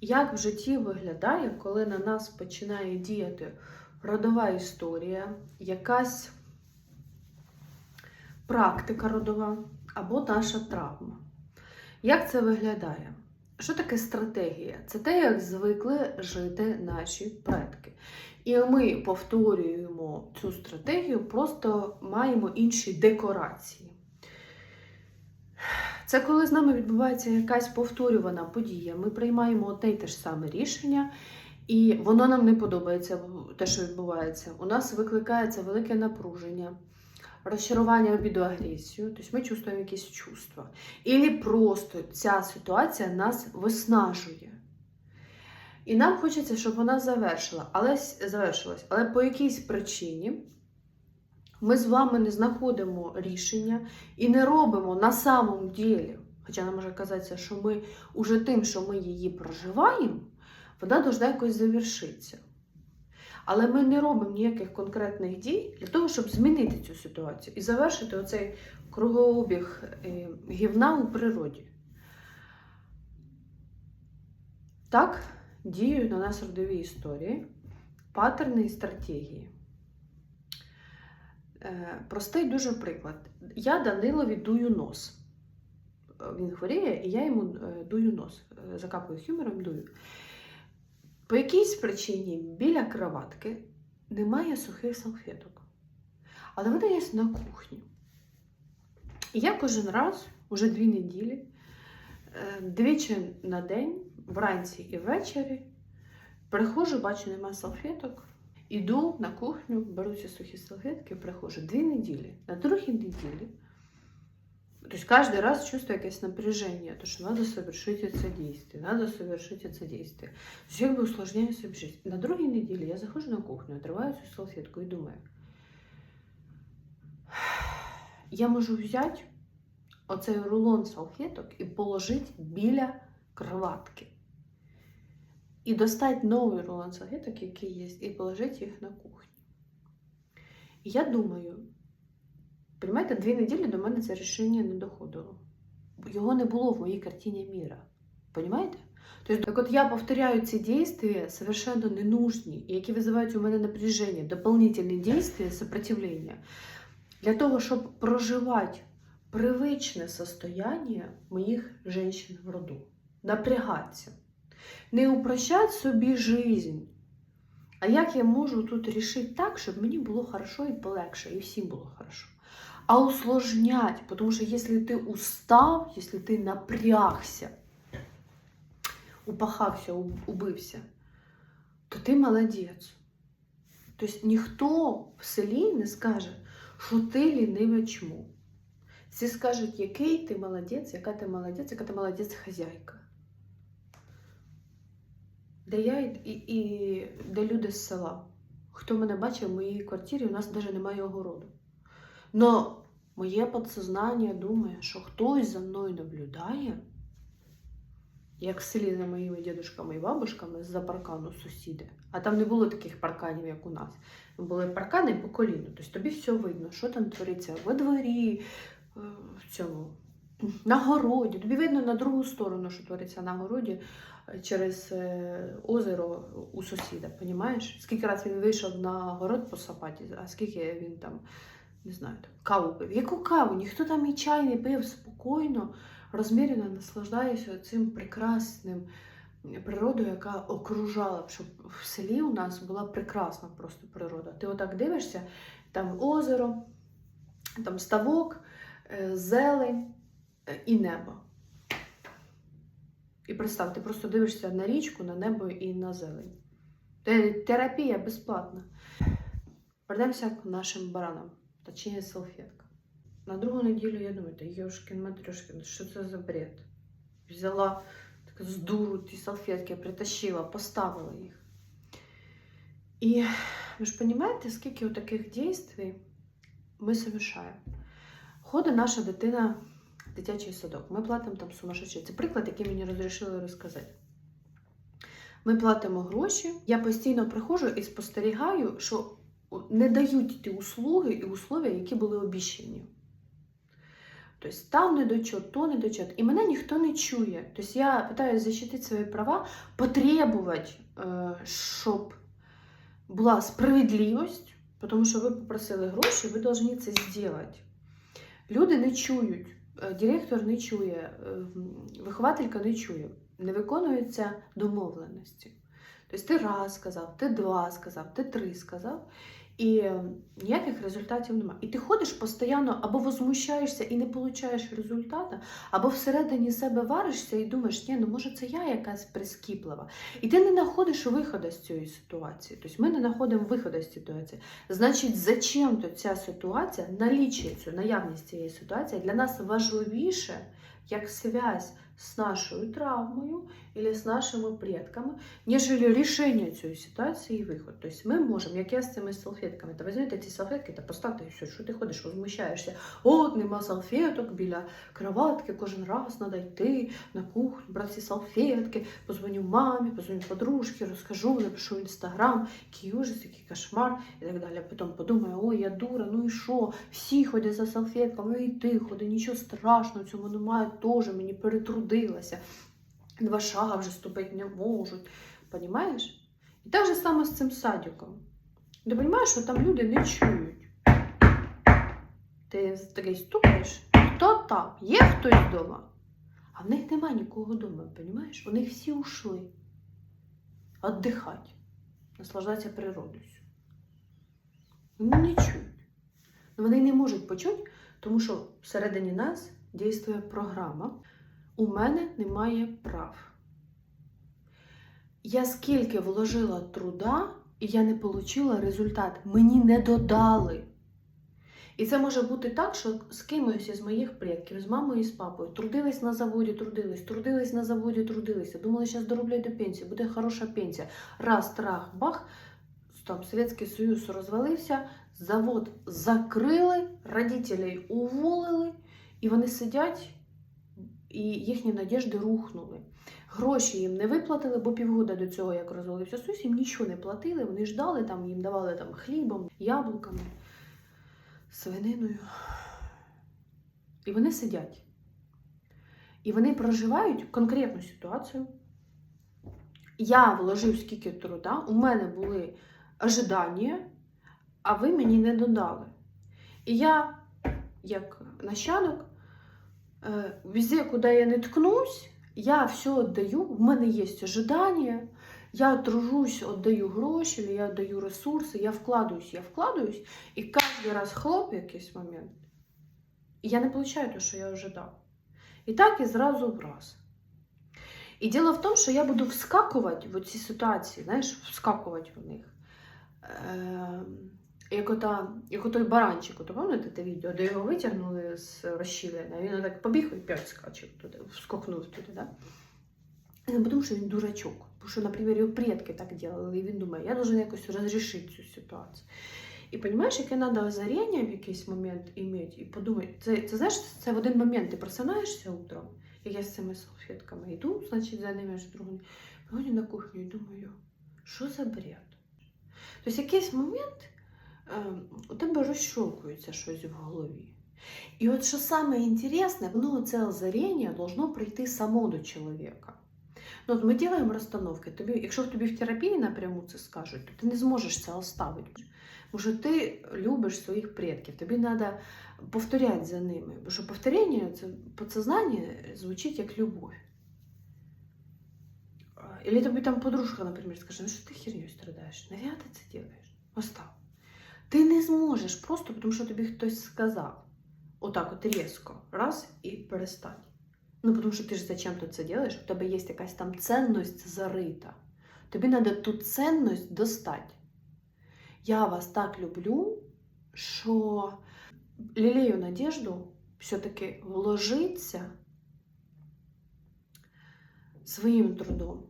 як в житті виглядає, коли на нас починає діяти родова історія, якась практика родова або наша травма. Як це виглядає? Що таке стратегія? Це те, як звикли жити наші предки. І ми повторюємо цю стратегію, просто маємо інші декорації. Це коли з нами відбувається якась повторювана подія. Ми приймаємо одне й те ж саме рішення, і воно нам не подобається, те, що відбувається. У нас викликається велике напруження, розчарування, обіду, агресію. Тобто ми чувствуємо якісь чувства. І просто ця ситуація нас виснажує. І нам хочеться, щоб вона завершила, але, завершилась. Але по якійсь причині ми з вами не знаходимо рішення і не робимо на самом ділі. Хоча нам може казатися, що ми уже тим, що ми її проживаємо, вона должна якось завершитися. Але ми не робимо ніяких конкретних дій для того, щоб змінити цю ситуацію і завершити оцей кругообіг е, гівна у природі. Так діють на нас родові історії, паттерни і стратегії. Е, Простий дуже приклад. Я Данилові дую нос. Е, Він хворіє, і я йому е, дую нос. Закапую хюмером, дую. По якійсь причині біля кроватки немає сухих салфеток. Але вони є на кухні. І я кожен раз, уже дві неділі, двічі на день, вранці і ввечері, приходжу, бачу, немає салфеток. Іду на кухню, беру ці сухі салфетки, приходжу дві неділі. На другій неділі, то есть каждый раз чувствую якесь напряжение, то, что надо совершить это действие, надо совершить это действие. То есть я как бы усложняю себе жизнь. На другій неділі я заходжу на кухню, отриваю цю салфетку і думаю, я можу взяти оцей рулон салфеток і положити біля кроватки. І достати новий рулон салфеток, який є, і положити їх на кухню. І я думаю, Понимаєте, дві неділі до мене це рішення не доходило. Його не було в моїй картині міра. Понимаете? Тобто, так от я повторяю ці дійства совершенно ненужні, які визивають у мене напряження, дополнительні дійства, сопротивлення, для того, щоб проживати привичне состояние моїх жінок в роду. Напрягатися. Не упрощати собі жизнь. А як я можу тут рішити так, щоб мені було хорошо і полегше, і всім було хорошо? а усложнять. Потому что если ты устал, если ты напрягся, упахався, убився, то ти молодець. Тобто ніхто в селі не скаже, що ти ліниве чмо. Всі скажуть, який ти молодець, яка ти молодець, яка ти молодець хазяйка. Де я і, і, де люди з села. Хто мене бачив в моїй квартирі, у нас навіть немає огороду. Но моє подсознання думає, що хтось за мною наблюдає, як в селі за моїми дідушками і бабушками з-за паркану сусіди. А там не було таких парканів, як у нас. Були паркани по коліну. Тобто тобі все видно, що там твориться во дворі, е, в цьому, на городі. Тобі видно на другу сторону, що твориться на городі е, через е, озеро у сусіда. Понімаєш? Скільки разів він вийшов на город посапати, а скільки він там не знаю, там, каву пив. Яку каву? Ніхто там і чай не пив спокійно, розмірено наслаждається цим прекрасним природою, яка окружала, щоб в селі у нас була прекрасна просто природа. Ти отак дивишся, там озеро, там ставок, е, зелень і небо. І представ, ти просто дивишся на річку, на небо і на зелень. Те- Терапія безплатна. Вернемося к нашим баранам точнее салфетка. На другу неділю я думаю, та Йошкін Матрьошкін, що це за бред? Взяла так з дуру ті салфетки, притащила, поставила їх. І ви ж розумієте, скільки таких дій ми совершаємо? Ходить наша дитина дитячий садок. Ми платимо там сумасшедший. Це приклад, який мені розрішили розказати. Ми платимо гроші. Я постійно приходжу і спостерігаю, що не дають ті услуги і условия, які були обіщені. Тобто там недочет, то недочет. І мене ніхто не чує. Тобто я питаюся захистити свої права, потребувати, е, щоб була справедливість, тому що ви попросили гроші, ви повинні це зробити. Люди не чують, директор не чує, е, вихователька не чує, не виконуються домовленості. Тобто ти раз сказав, ти два сказав, ти три сказав, і ніяких результатів немає. І ти ходиш постійно або возмущаєшся і не получаєш результату, або всередині себе варишся і думаєш, ні, ну може це я якась прискіплива. І ти не знаходиш виходу з цієї ситуації. Тобто ми не знаходимо виходу з ситуації. Значить, зачем-то ця ситуація, налічує цю наявність цієї ситуації для нас важливіше, як связь з нашою травмою або з нашими предками, ніж рішення цієї ситуації і виход. Тобто ми можемо, як я з цими салфетками, та візьмете ці салфетки та поставте і все, що ти ходиш, возмущаєшся. От нема салфеток біля кроватки, кожен раз треба йти на кухню, брати ці салфетки, позвоню мамі, позвоню подружці, розкажу, напишу в інстаграм, який ужас, який кошмар і так далі. Потім подумаю, ой, я дура, ну і що? Всі ходять за салфетками, і ти ходи, нічого страшного, цьому немає теж, мені перетрудилася. Два шага вже ступити не можуть. Понімаєш? І так же саме з цим садиком. Ти розумієш, що там люди не чують. Ти такий стукаєш, хто там? Є хтось вдома? А в них нема нікого вдома, розумієш? Вони всі ушли. Отдихати, наслаждатися природою. Вони не чують. Ну, Вони не можуть почути, тому що всередині нас дійствує програма. У мене немає прав. Я скільки вложила труда, і я не отримала результат. Мені не додали. І це може бути так, що з кимось із моїх предків, з мамою і з папою, трудились на заводі, трудились, трудились на заводі, трудилися. Думали, зараз дороблять до пенсії, буде хороша пенсія. Раз, трах, бах, там Совєтський Союз розвалився, завод закрили, родителей уволили, і вони сидять, і їхні надіжди рухнули. Гроші їм не виплатили, бо півгода до цього, як розвалився Союз, їм нічого не платили, вони ждали, там, їм давали там, хлібом, яблуками, свининою. І вони сидять. І вони проживають конкретну ситуацію. Я вложив скільки труда, у мене були ожидання, а ви мені не додали. І я, як нащадок, везде, куди я не ткнусь, я все віддаю, в мене є ожидання, я тружусь, віддаю гроші, я віддаю ресурси, я вкладаюсь, я вкладаюсь, і кожен раз хлоп якийсь момент, і я не получаю те, що я ожидав. І так і зразу в раз. І діло в тому, що я буду вскакувати в ці ситуації, знаєш, вскакувати в них. Як, ота, як отой баранчик, то пам'ятаєте те відео, де його витягнули з розщілення, він так побіг і п'ять скачив туди, вскокнув туди. Да? Не тому, що він дурачок. Тому що, наприклад, його предки так робили, і він думає, я должен якось розрішити цю ситуацію. І розумієш, яке треба озаріння в якийсь момент мати, і подумати, це, це знаєш, це в один момент ти просинаєшся утром, як я з цими салфетками йду, значить, за ними ж другим, приходжу на кухню і думаю, що за бред? Тобто, якийсь момент у тебе розщолкується щось в голові. І от що саме інтересне, воно це озаріння должно прийти само до чоловіка. Ну, от ми робимо розстановки. Тобі, якщо тобі в терапії напряму це скажуть, то ти не зможеш це оставити. Бо що ти любиш своїх предків, тобі треба повторяти за ними. Бо що повторення, це підсознання звучить як любов. Или тобі там подружка, наприклад, скаже, ну що ти херню страдаєш? Навіщо ти це робиш? Остав. Ти не зможеш просто, тому що тобі хтось сказав. Отак от різко. Раз і перестань. Ну, тому що ти ж зачем ти це робиш? У тебе є якась там цінність зарита. Тобі треба ту цінність достати. Я вас так люблю, що лілею надежду все-таки вложиться своїм трудом.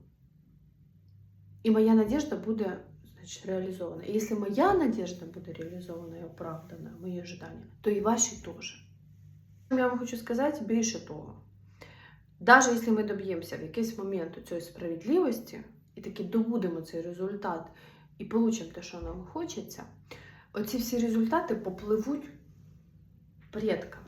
І моя надежда буде значить, реалізована. І якщо моя надежда буде реалізована і оправдана, мої ожидання, то і ваші теж. Я вам хочу сказати більше того. Навіть якщо ми доб'ємося в якийсь момент цієї справедливості і таки добудемо цей результат і получимо те, що нам хочеться, оці всі результати попливуть предкам.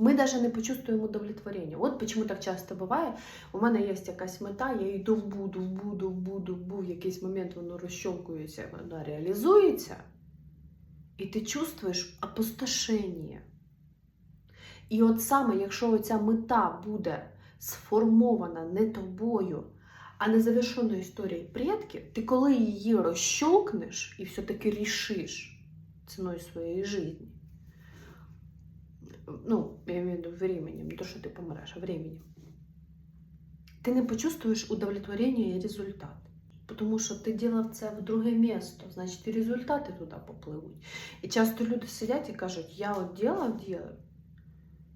Ми навіть не почувствуємо удовлетворення. От чому так часто буває. У мене є якась мета, я йду в буду, в буду, в буду, в буду, якийсь момент воно розщолкується, воно реалізується, і ти чувствуєш опустошення. І от саме, якщо оця мета буде сформована не тобою, а незавершеною історією предків, ти коли її розщолкнеш і все-таки рішиш ціною своєї житті, ну, я имею в виду временем, не то, що ти помреш, а временем, ти не почувствуєш удовлетворення і результат. Тому що ти ділав це в друге місто, значить і результати туди попливуть. І часто люди сидять і кажуть, я от ділав, ділав,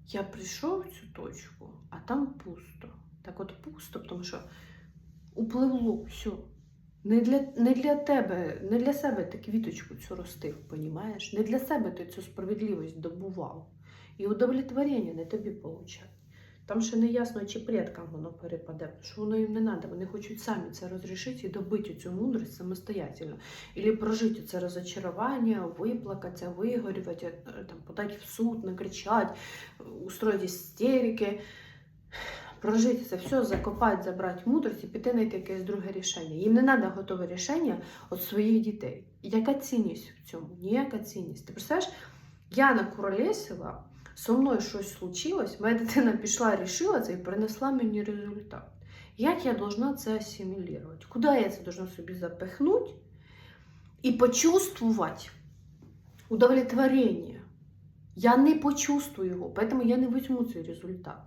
я прийшов в цю точку, а там пусто. Так от пусто, тому що упливло все. Не для, не для тебе, не для себе ти квіточку цю ростив, понімаєш? Не для себе ти цю справедливість добував. І удовлетворення не тобі получать. Там ще не ясно, чи предкам воно перепаде, що воно їм не треба. Вони хочуть самі це розрішити і добити цю мудрість самостоятельно. Ілі прожити це розочарування, виплакатися, вигорювати, е, там, подати в суд, накричати, устроїти істерики. Прожити це все, закопати, забрати мудрість і піти знайти якесь друге рішення. Їм не треба готове рішення від своїх дітей. Яка цінність в цьому? Ніяка цінність. Ти представляєш, Яна Куролесова, со мною щось случилось, моя дитина пішла, рішила це і принесла мені результат. Як я должна це асимілювати? Куди я це должна собі запихнути і почувствувати удовлетворення? Я не почувствую його, поэтому я не візьму цей результат.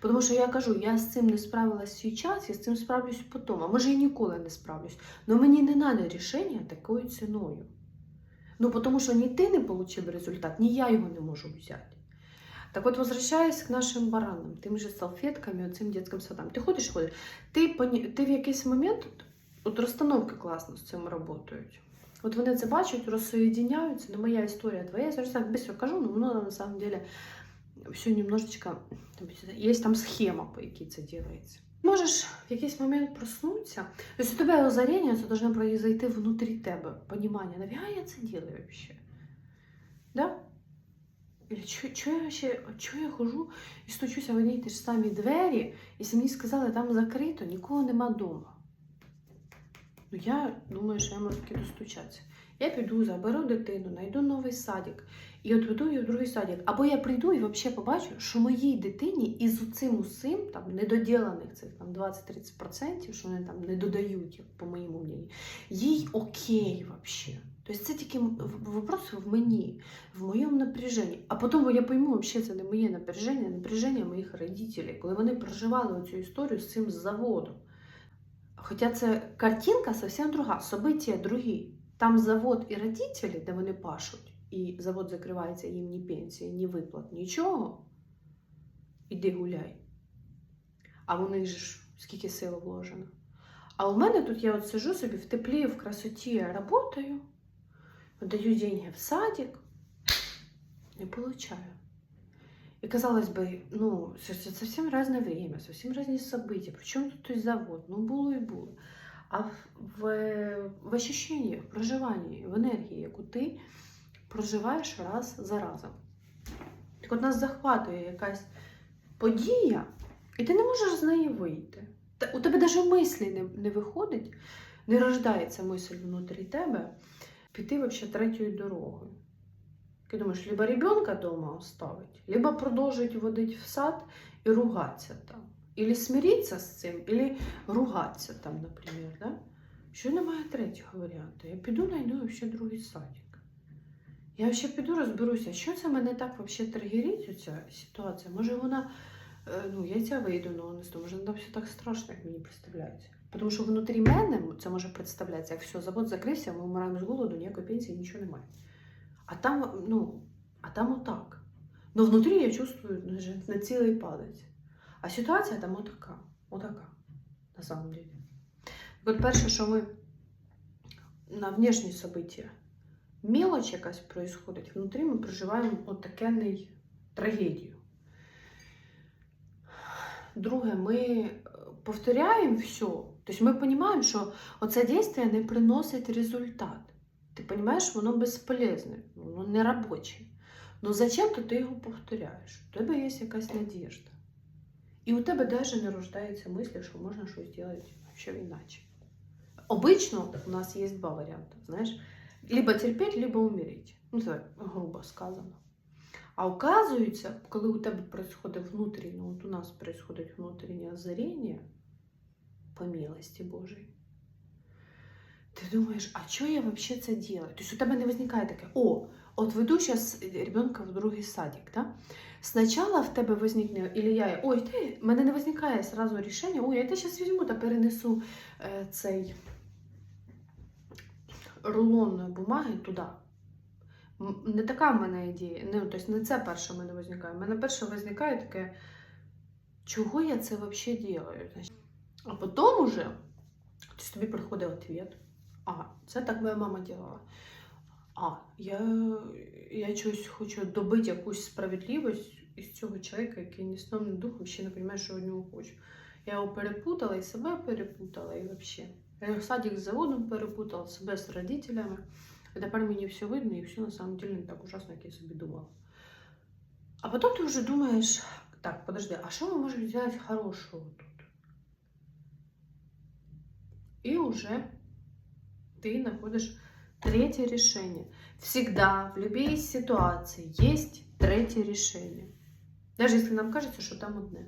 Тому що я кажу, я з цим не справилась зараз, я з цим справлюсь потім. А може, я ніколи не справлюсь. Но мені не треба рішення такою ціною. Ну, тому що ні ти не отримав результат, ні я його не можу взяти. Так от, возвращаясь к нашим баранам, тим же салфетками, цим дитячим садам. Ти ходиш, ходиш, ти, ти в якийсь момент, от розстановки класно з цим працюють. От вони це бачать, розсоєдиняються, не моя історія, твоя. Я зараз так швидко кажу, але воно на самом деле все немножечко, є там схема, по якій це робиться. Можеш в якийсь момент проснутися. Тобто у тебе озарення, це должно произойти внутрі тебе. Понимание, нафіга я це делаю вообще? Да? Чого чо я ще чого я хожу і стучуся в одні ті ж самі двері, і мені сказали, там закрито, нікого нема вдома. Ну, я думаю, що я можу таки достучатися. Я піду, заберу дитину, знайду новий садик і відведу її в другий садик. Або я прийду і взагалі побачу, що моїй дитині із цим усім, там недоділених цих там 20-30%, що вони там не додають, по моєму мнению, їй окей взагалі. Тобто це тільки вопрос в мені, в моєму напряженні. А потім я пойму, взагалі це не моє напряження, а напряження моїх родителей, коли вони проживали цю історію з цим заводом. Хоча це картинка зовсім друга, события другі. Там завод і родителі, де вони пашуть, і завод закривається, їм ні пенсії, ні виплат, нічого. Іди гуляй. А в них же ж скільки сил вложено. А у мене тут я от сижу собі в теплі, в красоті работаю, даю деньги в садик, не получаю. И казалось бы, ну, це, це совсем разное время, совсем разные события. Причем тут той завод? Ну, було і було. А в, в, ощущенні, в проживанні, в енергії, яку ти проживаєш раз за разом. Так от нас захватує якась подія, і ти не можеш з неї вийти. Та- У тебе навіть мислі не, не виходить, не рождається мисль внутрі тебе піти вообще третьою дорогою. Ти думаєш, либо ребенка дома оставить, либо продовжить водити в сад і ругатися там. Или смириться з цим, или ругатися там, наприклад. Да? Що немає третього варіанту? Я піду знайду ще другий садик. Я ще піду розберуся, що це мене так вообще тригерить, ця ситуація. Може вона, е, ну, яйця вийду на honest, може вона все так страшно, як мені представляється. Тому що внутрі мене це може представлятися, як все, завод закрився, ми вмираємо з голоду, ніякої пенсії, нічого немає. А там, ну, а там отак. Ну, внутрі я чувствую ну, на цілий палець. А ситуація там отака. Отака. На самом деле. От перше, що ми на внешні события, мелочь якась происходить, внутрі ми проживаємо отакенний трагедію. Друге, ми повторяємо все. Тобто ми розуміємо, що оце дійство не приносить результат. Ти розумієш, воно безполезне, воно не робоче. Ну зачем-то ти його повторяєш? У тебе є якась надіжда. І у тебе навіть не рождається мислі, що можна щось зробити ще іначе. Обично у нас є два варіанти, знаєш, либо терпеть, либо умереть. Ну, це грубо сказано. А оказується, коли у тебе происходит внутреннее, от у нас происходит внутреннее озарение, по милости Божией, ти думаєш, а що я вообще це делаю? Тобто у тебе не виникає таке, о, от веду зараз ребенка в другий садик, да? Спочатку в тебе возникне, или я, ой, ти, мене не виникає сразу рішення, ой, я те зараз візьму та перенесу е, цей рулон бумаги туди. Не така в мене ідея. Ну, тобто не це перше в мене виникає. У мене перше виникає таке, чого я це взагалі делаю? А потім уже тобі приходить відповідь. А, це так моя мама робила. А, я, я чогось хочу добити якусь справедливість із цього чоловіка, який ні сном, ні духом ще не розуміє, що від нього хочу. Я його перепутала і себе перепутала, і взагалі. Я його садик з заводом перепутала, себе з родителями. І тепер мені все видно, і все на самом деле не так ужасно, як я собі думала. А потім ти вже думаєш, так, подожди, а що ми можемо зробити хорошого тут? И уже ты находишь третье решение. Всегда в любой ситуации есть третье решение. Даже если нам кажется, що там одне.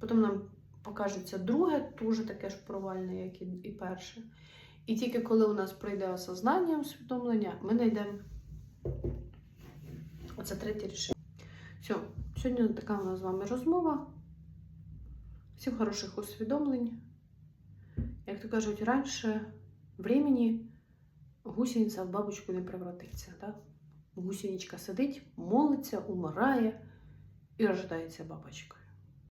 Потім нам покажеться друге, дуже таке ж провальне, як і, перше. І тільки коли у нас пройде осознання, усвідомлення, ми знайдемо оце третє рішення. Все, сьогодні така у нас з вами розмова. Всім хороших усвідомлень. Як то кажуть, раніше времени гусениця в бабочку не превратиться. Да? Гусеничка сидить, молиться, умирає і рождається бабочка.